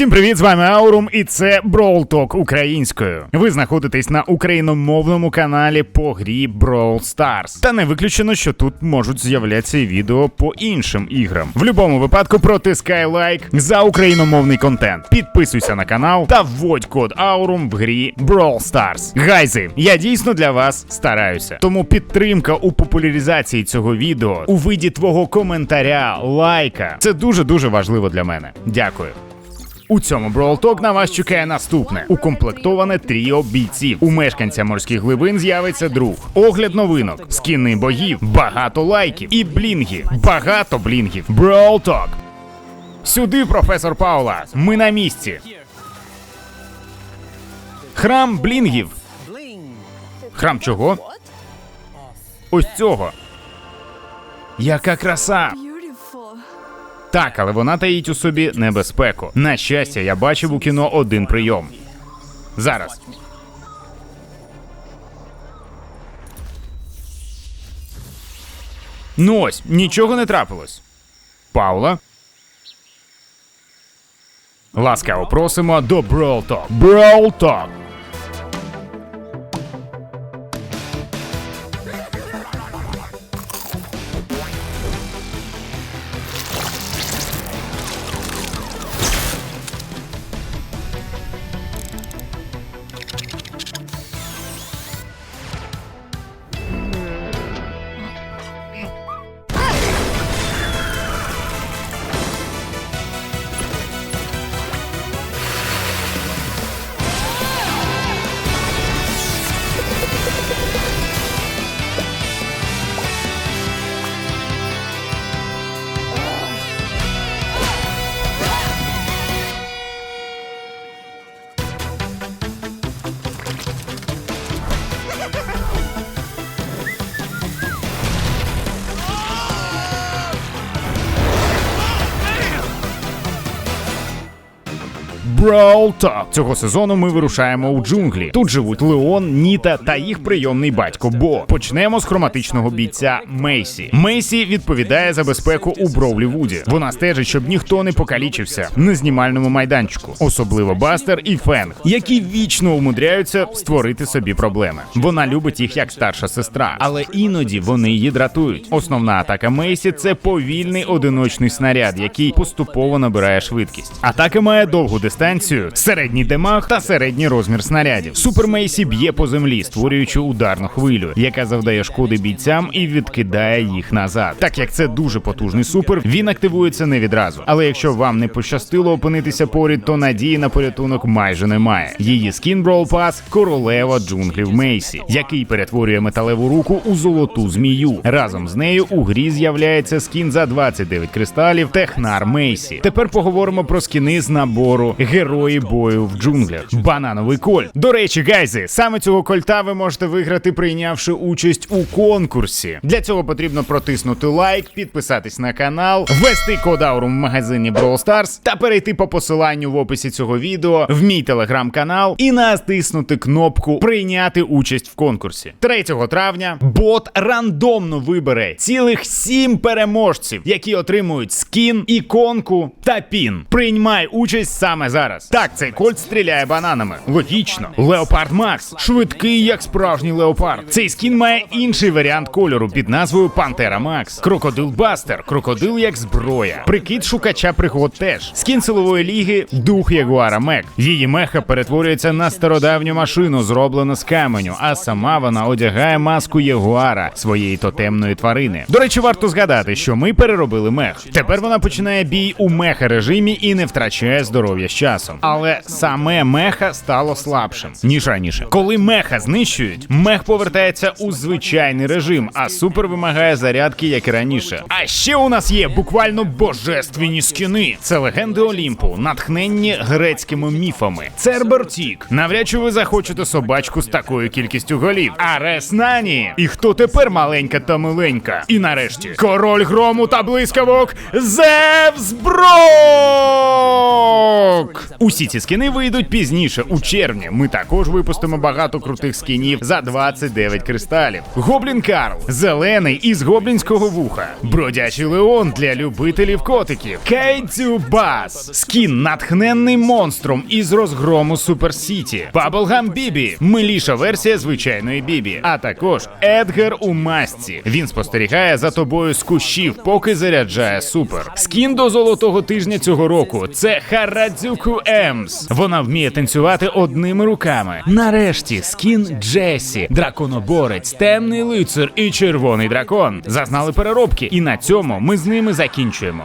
Всім привіт, з вами Аурум, і це Brawl Talk українською. Ви знаходитесь на україномовному каналі по грі Brawl Stars. Та не виключено, що тут можуть з'являтися і відео по іншим іграм. В будь-якому випадку протискай лайк за україномовний контент. Підписуйся на канал та вводь код Аурум в грі Brawl Stars. Гайзи, я дійсно для вас стараюся. Тому підтримка у популяризації цього відео у виді твого коментаря, лайка. Це дуже дуже важливо для мене. Дякую. У цьому Talk на вас чекає наступне укомплектоване тріо бійців. У мешканця морських глибин з'явиться друг, огляд новинок, скіни богів, багато лайків і блінги. Багато блінгів. Talk. Сюди, професор Паула. Ми на місці. Храм блінгів. Храм чого? Ось цього. Яка краса! Так, але вона таїть у собі небезпеку. На щастя, я бачив у кіно один прийом. Зараз. Ну ось, нічого не трапилось. Паула. Ласкаво просимо до Brawl Talk. Brawl Talk. Talk. Цього сезону ми вирушаємо у джунглі. Тут живуть Леон, Ніта та їх прийомний батько Бо. Почнемо з хроматичного бійця Мейсі. Мейсі відповідає за безпеку у Бровлі Вуді. Вона стежить, щоб ніхто не покалічився на знімальному майданчику, особливо Бастер і Фенг, які вічно умудряються створити собі проблеми. Вона любить їх як старша сестра, але іноді вони її дратують. Основна атака Мейсі це повільний одиночний снаряд, який поступово набирає швидкість. Атака має довгу дистанцію, середній демаг та середній розмір снарядів. Супер Мейсі б'є по землі, створюючи ударну хвилю, яка завдає шкоди бійцям і відкидає їх назад. Так як це дуже потужний супер, він активується не відразу. Але якщо вам не пощастило опинитися поряд, то надії на порятунок майже немає. Її скін Brawl Pass – королева джунглів Мейсі, який перетворює металеву руку у золоту змію. Разом з нею у грі з'являється скін за 29 кристалів Технар Мейсі. Тепер поговоримо про скіни з набору Герої бою в джунглях. Банановий кольт. До речі, гайзи, саме цього кольта ви можете виграти, прийнявши участь у конкурсі. Для цього потрібно протиснути лайк, підписатись на канал, ввести код Аурум в магазині Brawl Stars та перейти по посиланню в описі цього відео в мій телеграм-канал і натиснути кнопку Прийняти участь в конкурсі. 3 травня бот рандомно вибере цілих сім переможців, які отримують скін, іконку та пін. Приймай участь саме зараз. Так, цей кольт стріляє бананами. Логічно. Леопард Макс швидкий, як справжній леопард. Цей скін має інший варіант кольору під назвою Пантера Макс. Крокодил Бастер, крокодил як зброя. Прикид шукача пригод теж. Скін силової ліги дух Ягуара Мек. Її меха перетворюється на стародавню машину, зроблену з каменю, а сама вона одягає маску Ягуара, своєї тотемної тварини. До речі, варто згадати, що ми переробили мех. Тепер вона починає бій у меха режимі і не втрачає здоров'я з часом. Але саме меха стало слабшим ніж раніше. Коли меха знищують, мех повертається у звичайний режим, а супер вимагає зарядки, як і раніше. А ще у нас є буквально божественні скіни. Це легенди Олімпу, натхненні грецькими міфами. Цербертік. Навряд чи ви захочете собачку з такою кількістю голів. Арес Нані. І хто тепер маленька та миленька? І нарешті король грому та блискавок Зевс Брок! Усі ці скини вийдуть пізніше, у червні. Ми також випустимо багато крутих скінів за 29 кристалів. Гоблін Карл, зелений із гоблінського вуха. Бродячий Леон для любителів котиків. Кейдзю Бас, скін натхненний монстром із розгрому Супер Сіті. Баблгам Бібі, миліша версія звичайної Бібі. А також Едгар у масці. Він спостерігає за тобою з кущів, поки заряджає супер. Скін до золотого тижня цього року це Харадзюку Емс. Вона вміє танцювати одними руками. Нарешті скін Джесі, драконоборець, темний лицар і червоний дракон. Зазнали переробки, і на цьому ми з ними закінчуємо.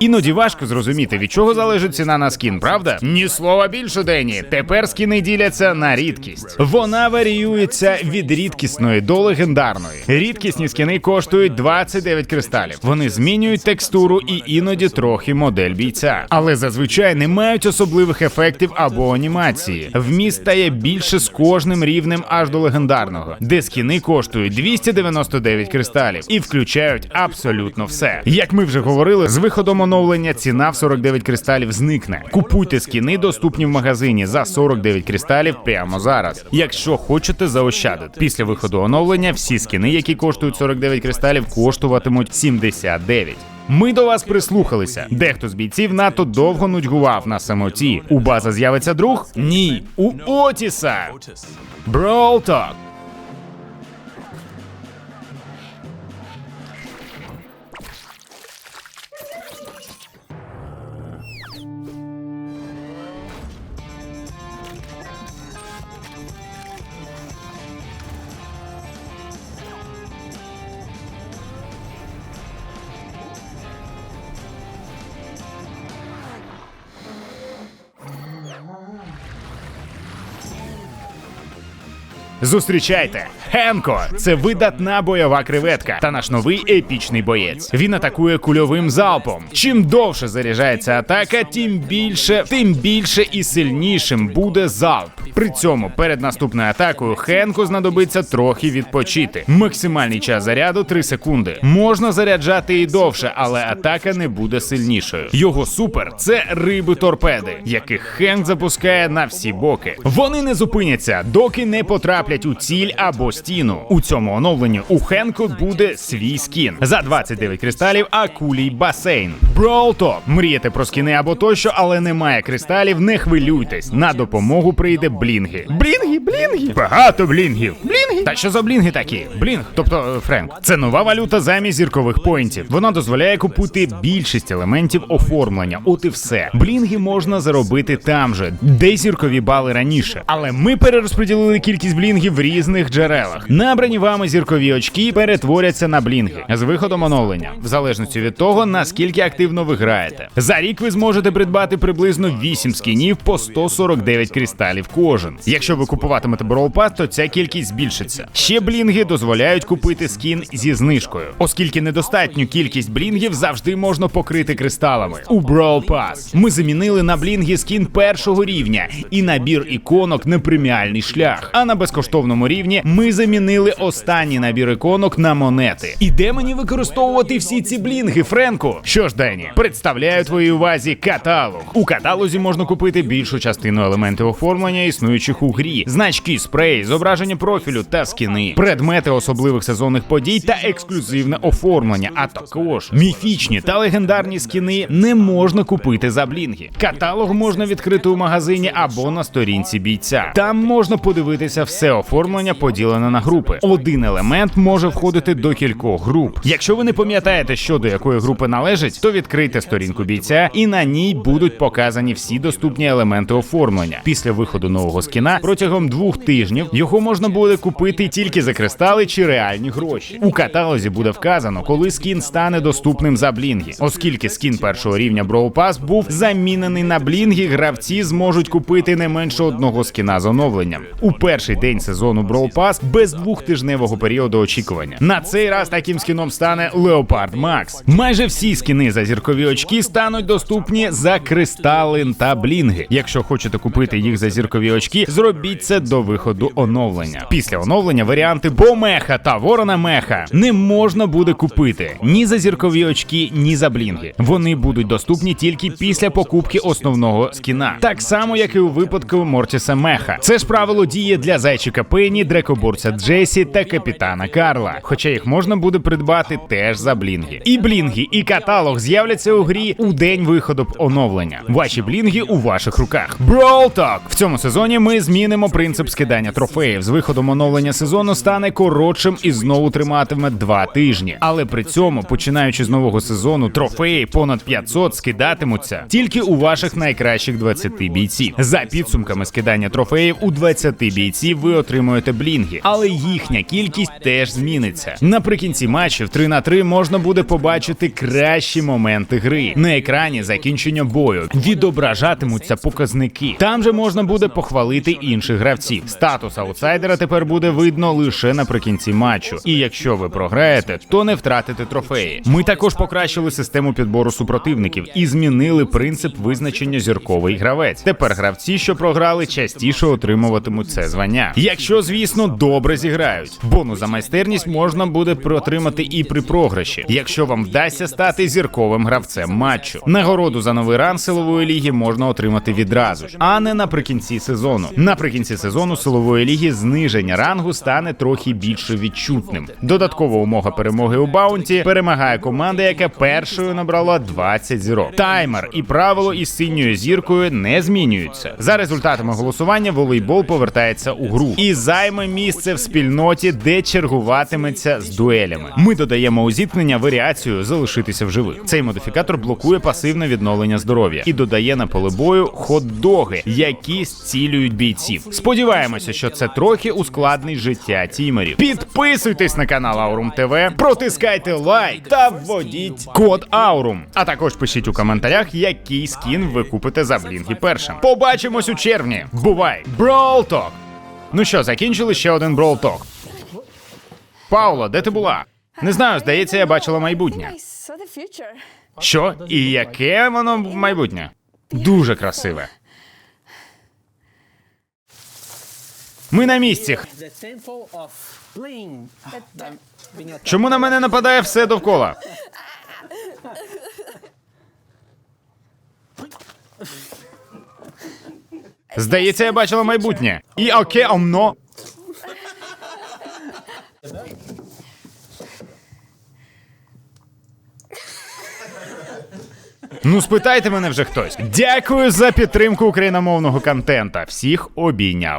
Іноді важко зрозуміти, від чого залежить ціна на скін, правда? Ні слова більше Дені. Тепер скіни діляться на рідкість. Вона варіюється від рідкісної до легендарної. Рідкісні скіни коштують 29 кристалів. Вони змінюють текстуру і іноді трохи модель бійця, але зазвичай не мають особливих ефектів або анімації. Вміст стає більше з кожним рівнем аж до легендарного, де скіни коштують 299 кристалів і включають абсолютно все. Як ми вже говорили, з виходом оновлення ціна в 49 кристалів зникне. Купуйте скіни, доступні в магазині за 49 кристалів прямо зараз. Якщо хочете заощадити. Після виходу оновлення всі скіни, які коштують 49 кристалів, коштуватимуть 79. Ми до вас прислухалися. Дехто з бійців надто довго нудьгував на самоті. У база з'явиться друг? Ні. У Отіса. Brawl Зустрічайте Хенко. Це видатна бойова креветка та наш новий епічний боєць. Він атакує кульовим залпом. Чим довше заряджається атака, тим більше, тим більше і сильнішим буде залп. При цьому перед наступною атакою Хенку знадобиться трохи відпочити. Максимальний час заряду 3 секунди. Можна заряджати і довше, але атака не буде сильнішою. Його супер це риби торпеди, яких Хенк запускає на всі боки. Вони не зупиняться, доки не потраплять у ціль або стіну. У цьому оновленні у Хенку буде свій скін за 29 кристалів, акулій басейн. Brawl Talk. Мрієте про скіни або тощо, але немає кристалів. Не хвилюйтесь. На допомогу прийде блінги. Блінги, блінги. Багато блінгів. Блінги. Та що за блінги такі? Блінг, тобто е, Френк. Це нова валюта замість зіркових поінтів. Вона дозволяє купити більшість елементів оформлення. От і все. Блінги можна заробити там же, де зіркові бали раніше. Але ми перерозподілили кількість блінгів в різних джерелах. Набрані вами зіркові очки перетворяться на блінги з виходом оновлення, в залежності від того, наскільки активно ви граєте. За рік ви зможете придбати приблизно 8 скінів по 149 кристалів кожен. Якщо ви купуватимете Pass, то ця кількість збільшиться. Ще блінги дозволяють купити скін зі знижкою, оскільки недостатню кількість блінгів завжди можна покрити кристалами. У Brawl Pass ми замінили на блінги скін першого рівня і набір іконок на преміальний шлях. А на безкоштовному рівні ми замінили останній набір іконок на монети. І де мені використовувати всі ці блінги, Френку? Що ж, Дені, представляю твоїй увазі каталог. У каталозі можна купити більшу частину елементів оформлення, існуючих у грі, значки, спреї, зображення профілю та скіни, предмети особливих сезонних подій та ексклюзивне оформлення, а також міфічні та легендарні скіни не можна купити за блінги. Каталог можна відкрити у магазині або на сторінці бійця. Там можна подивитися все оформлення, поділене на групи. Один елемент може входити до кількох груп. Якщо ви не пам'ятаєте, що до якої групи належить, то відкрийте сторінку бійця, і на ній будуть показані всі доступні елементи оформлення. Після виходу нового скіна протягом двох тижнів його можна буде купити тільки за кристали чи реальні гроші. У каталозі буде вказано, коли скін стане доступним за блінги. Оскільки скін першого рівня Pass був замінений на блінги, гравці зможуть купити не менше одного скіна з оновленням. У перший день сезону Brawl Pass без двохтижневого періоду очікування. На цей раз таким скіном стане Leopard Max. Майже всі скіни за зіркові очки стануть доступні за кристалин та блінги. Якщо хочете купити їх за зіркові очки, зробіть це до виходу оновлення. Після оновлення варіанти Бомеха та Ворона Меха не можна буде купити ні за зіркові очки, ні за блінги. Вони будуть доступні тільки після покупки основного скіна, так само як і у випадку Мортіса Меха. Це ж правило діє для зайчика Пенні, дрекоборця Джесі та капітана Карла. Хоча їх можна буде придбати теж за блінги. І блінги, і каталог з'являться у грі у день виходу оновлення. Ваші блінги у ваших руках. Brawl Talk! В цьому сезоні ми змінимо принцип скидання трофеїв. З виходом оновлення сезону стане коротшим і знову триматиме два тижні. Але при цьому, починаючи з нового сезону, трофеї понад 500 скидатимуться тільки у ваших найкращих 20 бійців. За підсумками скидання трофеїв у 20 бійців ви отримуєте блінги, але їхня кількість теж зміниться. Наприкінці матчів 3 на 3 можна буде побачити кращі моменти гри. На екрані закінчення бою відображатимуться показники. Там же можна буде похвалити інших гравців. Статус аутсайдера тепер буде видно лише наприкінці матчу. І якщо ви програєте, то не втратите трофеї. Ми також покращили систему підбору супротивників і змінили принцип визначення зірковий гравець. Тепер гравці, що програли, частіше отримуватимуть це звання. Якщо, звісно, добре зіграють. Бонус за майстерність можна буде отримати і при програші, якщо вам вдасться стати зірковим гравцем матчу. Нагороду за новий ран силової ліги можна отримати відразу ж, а не наприкінці сезону. Наприкінці сезону силової ліги зниження рангу стане трохи більше відчутним. Додаткова умога перемоги у баунті перемагає команда, яка першою набрала 20 зірок. Таймер і правило із синьою зіркою не змінюються. За результатами голосування волейбол повертається у гру і займе місце в спільноті, де чергуватиметься з дуелями. Ми додаємо у зіткнення варіацію залишитися в живих. Цей модифікатор блокує пасивне відновлення здоров'я і додає на поле бою хот-доги, які зцілюють бійців. Сподіваємося, що це трохи ускладнить життя тімерів. Підписуйтесь на канал Аурум ТВ, протискайте лайк та вводіть код Аурум. А також пишіть у коментарях, який скін ви купите за блінки першим. Побачимось у червні. Бувай! Talk! Ну що, закінчили ще один Brawl Talk. Пауло, де ти була? Не знаю, здається, я бачила майбутнє. Що? І яке воно майбутнє? Дуже красиве. Ми на місці. Чому на мене нападає все довкола? Здається, я бачила майбутнє. І оке омно. Ну, спитайте мене вже хтось. Дякую за підтримку україномовного контента. Всіх обійняв.